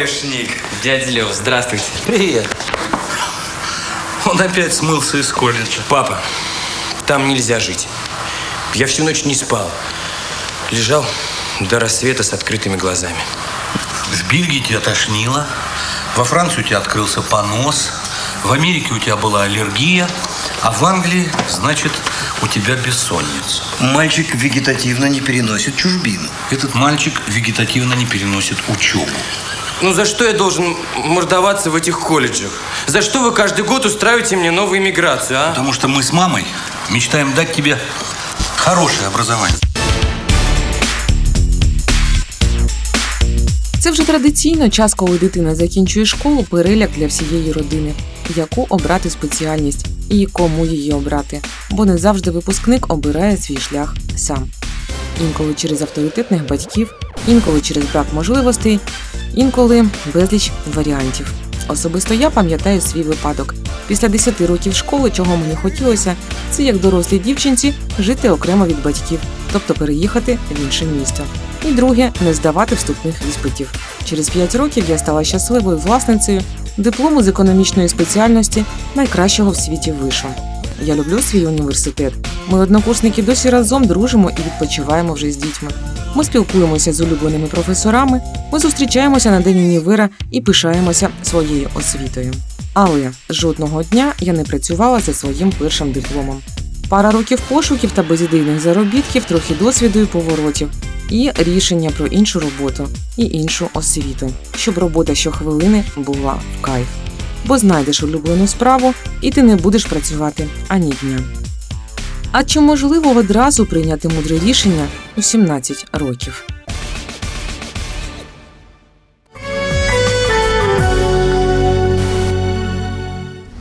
Двоечник! Дядя Лев, здравствуйте. Привет. Он опять смылся из колледжа. Папа, там нельзя жить. Я всю ночь не спал. Лежал до рассвета с открытыми глазами. В Бельгии тебя тошнило. Во Франции у тебя открылся понос. В Америке у тебя была аллергия. А в Англии, значит, у тебя бессонница. Мальчик вегетативно не переносит чужбину. Этот мальчик вегетативно не переносит учебу. Ну за что я должен мордоваться в этих колледжах? За что вы каждый год устраиваете мне новую иммиграцию, а? Потому что мы с мамой мечтаем дать тебе хорошее образование. Це вже традиційно час, коли дитина закінчує школу, переляк для всієї родини, яку обрати спеціальність і кому її обрати, бо не завжди випускник обирає свій шлях сам. Інколи через авторитетних батьків, інколи через брак можливостей, інколи безліч варіантів. Особисто я пам'ятаю свій випадок. Після 10 років школи, чого мені хотілося, це як дорослій дівчинці жити окремо від батьків, тобто переїхати в інше місто. І друге не здавати вступних іспитів. Через 5 років я стала щасливою власницею диплому з економічної спеціальності найкращого в світі вишу. Я люблю свій університет. Ми однокурсники досі разом дружимо і відпочиваємо вже з дітьми. Ми спілкуємося з улюбленими професорами, ми зустрічаємося на день універа і пишаємося своєю освітою. Але жодного дня я не працювала за своїм першим дипломом. Пара років пошуків та безідейних заробітків, трохи досвіду і поворотів, і рішення про іншу роботу і іншу освіту, щоб робота щохвилини була в кайф. Бо знайдеш улюблену справу, і ти не будеш працювати ані дня. А чи можливо одразу прийняти мудре рішення у 17 років?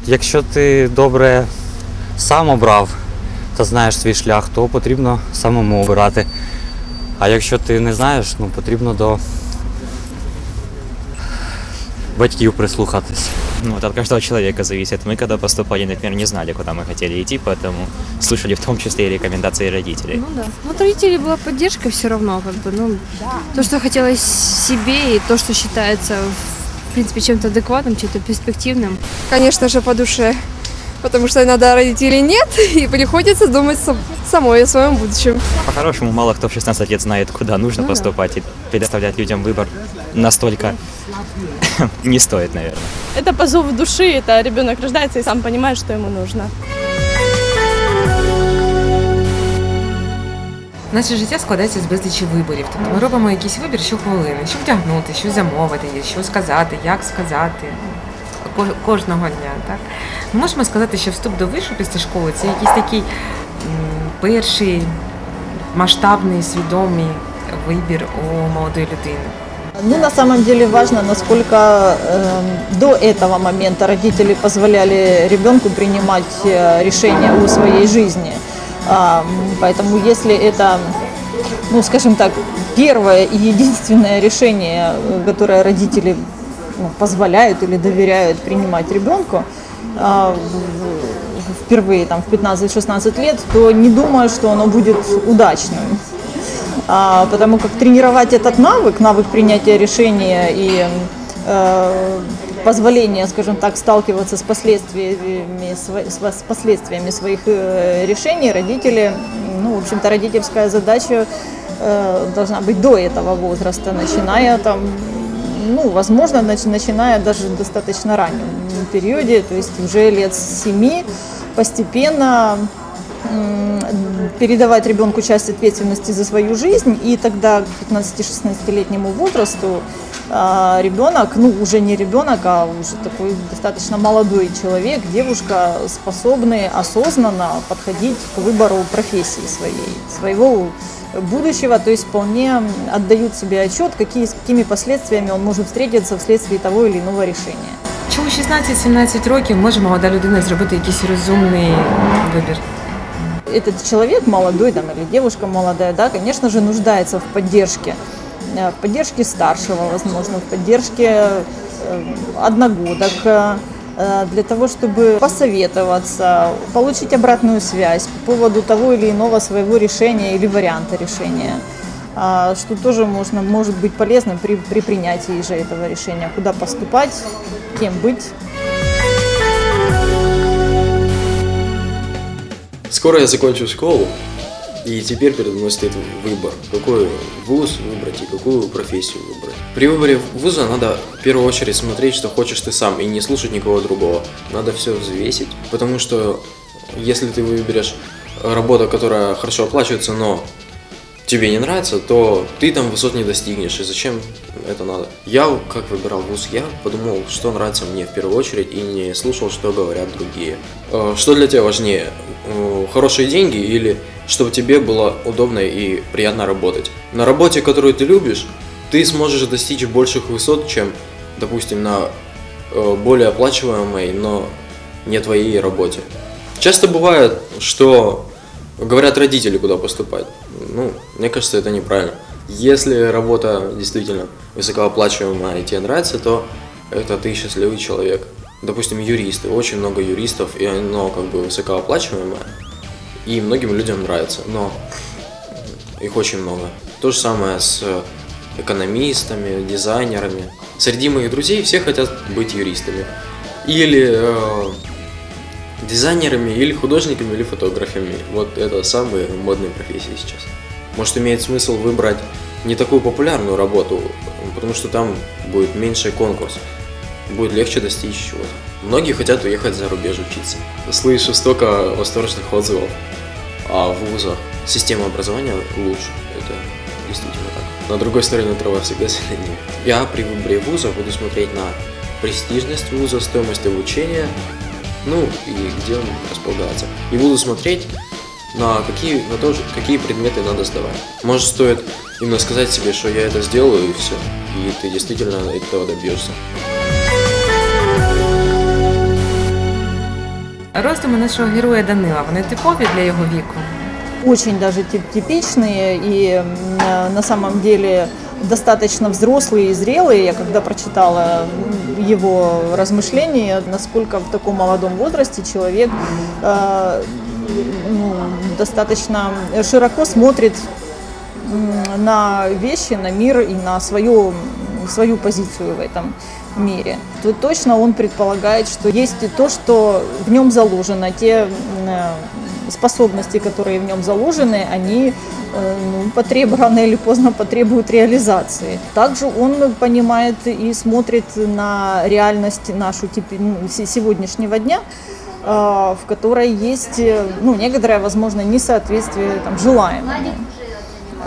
Якщо ти добре сам обрав та знаєш свій шлях, то потрібно самому обирати. А якщо ти не знаєш, ну потрібно до батьків прислухатись. Ну, это от каждого человека зависит. Мы, когда поступали, например, не знали, куда мы хотели идти, поэтому слушали в том числе и рекомендации родителей. Ну да. Ну, от родителей была поддержка все равно, как бы, ну, то, что хотелось себе, и то, что считается, в принципе, чем-то адекватным, чем-то перспективным. конечно же, по душе Потому что иногда родителей нет, и приходится думать сам- самой о своем будущем. По-хорошему, мало кто в 16 лет знает, куда нужно поступать, и предоставлять людям выбор настолько не стоит, наверное. Это по зову души, это ребенок рождается и сам понимает, что ему нужно. Наше життя складається з безлічі виборів. Тобто ми робимо якийсь вибір щохвилини, що вдягнути, що замовити, що сказати, як сказати. Ко- Кожного дня, так? Ми можемо сказати, що вступ до вишу після школи це якийсь такий м, перший масштабний, свідомий вибір у молодої людини. Ну, на самом деле важно, насколько эм, до этого момента родители позволяли ребенку принимать э, решения о своей жизни. А, м, поэтому если это, ну, скажем так, первое и единственное решение, э, которое родители ну, позволяют или доверяют принимать ребенку, а, в- в- впервые там, в 15-16 лет, то не думаю, что оно будет удачным. А, потому как тренировать этот навык, навык принятия решения и э, позволения, скажем так, сталкиваться с последствиями, с последствиями своих э, решений, родители, ну, в общем-то, родительская задача э, должна быть до этого возраста, начиная там, ну, возможно, нач- начиная даже в достаточно раннем периоде, то есть уже лет с семи постепенно м, передавать ребенку часть ответственности за свою жизнь, и тогда к 15-16-летнему возрасту а, ребенок, ну уже не ребенок, а уже такой достаточно молодой человек, девушка способны осознанно подходить к выбору профессии своей, своего будущего, то есть вполне отдают себе отчет, какие, с какими последствиями он может встретиться вследствие того или иного решения. Чи у 16-17 років може молода людина зробити якийсь розумний вибір? Этот человек молодой там, или девушка молодая, да, конечно же, нуждается в поддержке. Э, В поддержке старшего, возможно, в поддержке э, одногодок, э, для того, чтобы посоветоваться, получить обратную связь по поводу того или иного своего решения или варианта решения. А, Что тоже можно, может быть полезным при, при принятии же этого решения, куда поступать, кем быть. Скоро я закончу школу, и теперь передо мной стоит выбор, какой вуз выбрать и какую профессию выбрать. При выборе вуза надо в первую очередь смотреть, что хочешь ты сам, и не слушать никого другого. Надо все взвесить, потому что если ты выберешь работу, которая хорошо оплачивается, но тебе не нравится, то ты там высот не достигнешь, и зачем это надо? Я, как выбирал вуз, я подумал, что нравится мне в первую очередь, и не слушал, что говорят другие. Э, Что для тебя важнее, хорошие деньги или чтобы тебе было удобно и приятно работать? На работе, которую ты любишь, ты сможешь достичь больших высот, чем, допустим, на э, более оплачиваемой, но не твоей работе. Часто бывает, что говорят родители, куда поступать. Ну, мне кажется, это неправильно. Если работа действительно высокооплачиваемая и тебе нравится, то это ты счастливый человек. Допустим, юристы. Очень много юристов, и оно как бы высокооплачиваемое. И многим людям нравится, но их очень много. То же самое с экономистами, дизайнерами. Среди моих друзей все хотят быть юристами. Или э, дизайнерами, или художниками, или фотографами. Вот это самые модные профессии сейчас. Может имеет смысл выбрать не такую популярную работу, потому что там будет меньше конкурс, будет легче достичь чего-то. Многие хотят уехать за рубеж учиться. Слышу столько восторженных отзывов о вузах. Система образования лучше, это действительно так. На другой стороне трава всегда зеленее. Я при выборе вуза буду смотреть на престижность вуза, стоимость обучения, ну и где он располагается. И буду смотреть на какие, на то, какие предметы надо сдавать. Может стоит именно сказать себе, что я это сделаю и все. И ты действительно этого добьешься. Роздуми нашого героя Данила, вони типові для його віку. очень даже тип- типичные и м, э, на самом деле достаточно взрослые и зрелые. Я когда прочитала м, его размышления, насколько в таком молодом возрасте человек э, ну, достаточно широко смотрит м, на вещи, на мир и на свою, свою позицию в этом Мире. То точно он предполагает, что есть и то, что в нем заложено, те э, способности, которые в нем заложены, они э, ну, потреб, рано или поздно потребуют реализации. Также он понимает и смотрит на реальность нашу ну, се- сегодняшнего дня, э, в которой есть ну, некоторое, возможно, несоответствие там, желаемому.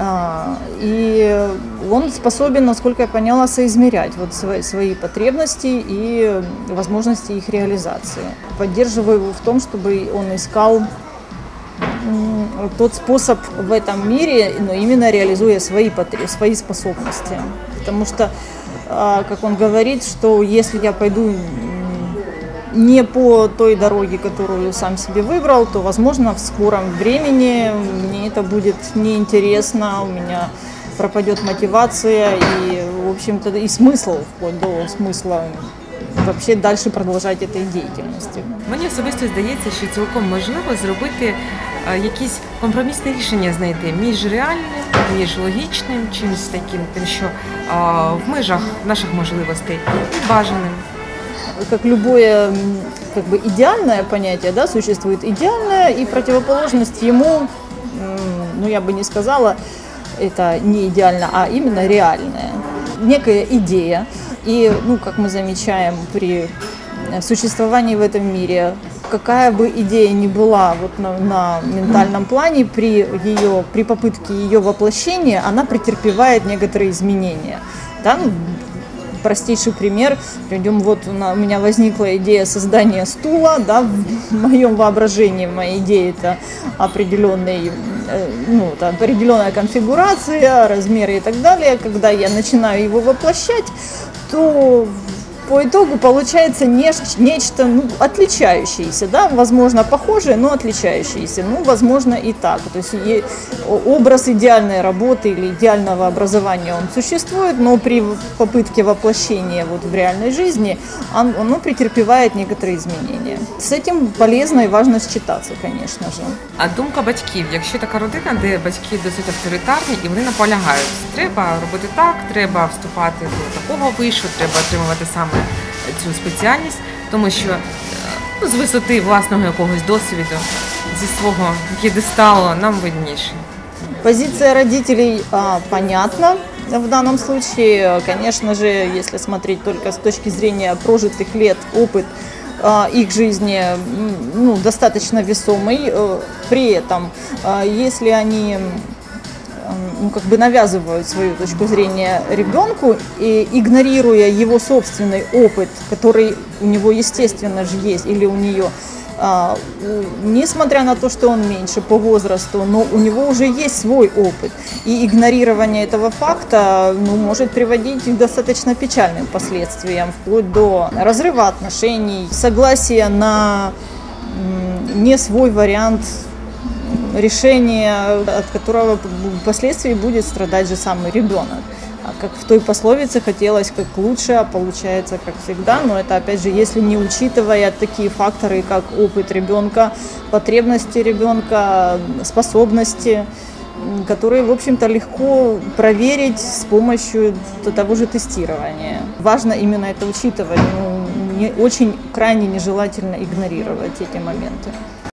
А, И он способен, насколько я поняла, соизмерять вот свои, потребности и возможности их реализации. Поддерживаю его в том, чтобы он искал тот способ в этом мире, но именно реализуя свои, свои способности. Потому что, а, как он говорит, что если я пойду не по той дороге, которую сам себе выбрал, то, возможно, в скором времени мне это будет неинтересно, у меня пропадет мотивация и, в общем-то, и смысл, вплоть до смысла вообще дальше продолжать этой деятельности. Мені особисто здається, що цілком можливо зробити е, якісь компромісне рішення знайти між реальним, між логічним, чимось таким, тим, що е, в межах наших можливостей і бажаним. Как любое как бы идеальное понятие, да, существует идеальное и противоположность ему, ну я бы не сказала, это не идеально, а именно реальное. Некая идея. И, ну, как мы замечаем при существовании в этом мире, какая бы идея ни была вот на, на ментальном плане, при, ее, при попытке ее воплощения, она претерпевает некоторые изменения. Да? Простейший пример. Придем, вот у меня возникла идея создания стула, да, в моем воображении, в моей идее это определенный, э, ну, это определенная конфигурация, размеры и так далее. Когда я начинаю его воплощать, то по итогу получается неш- нечто ну, отличающееся, да, возможно похожее, но отличающееся, ну, возможно и так. То есть е- о- образ идеальной работы или идеального образования он существует, но при в- попытке воплощения вот в реальной жизни он, оно претерпевает некоторые изменения. С этим полезно и важно считаться, конечно же. А думка батьків, якщо така родина, де батьки досить авторитарні і вони наполягають, треба робити так, треба вступати до такого вишу, треба отримувати саме цю спеціальність, тому що е, ну, з висоти власного якогось досвіду, зі свого п'єдесталу нам видніше. Позиция родителей а, понятна в данном случае. Конечно же, если смотреть только с точки зрения прожитых лет, опыт а, их жизни м, ну, достаточно весомый. Э, При этом, а, если они м, ну, как бы навязывают свою точку зрения ребенку, и игнорируя его собственный опыт, который у него, естественно же, есть, или у нее, а, несмотря на то, что он меньше по возрасту, но у него уже есть свой опыт. И игнорирование этого факта ну, может приводить к достаточно печальным последствиям, вплоть до разрыва отношений, согласия на не свой вариант решение, от которого впоследствии будет страдать же самый ребенок. А как в той пословице хотелось как лучше, а получается как всегда. Но это опять же, если не учитывая такие факторы, как опыт ребенка, потребности ребенка, способности, которые, в общем-то, легко проверить с помощью того же тестирования. Важно именно это учитывать. Ну, не, очень крайне нежелательно игнорировать эти моменты.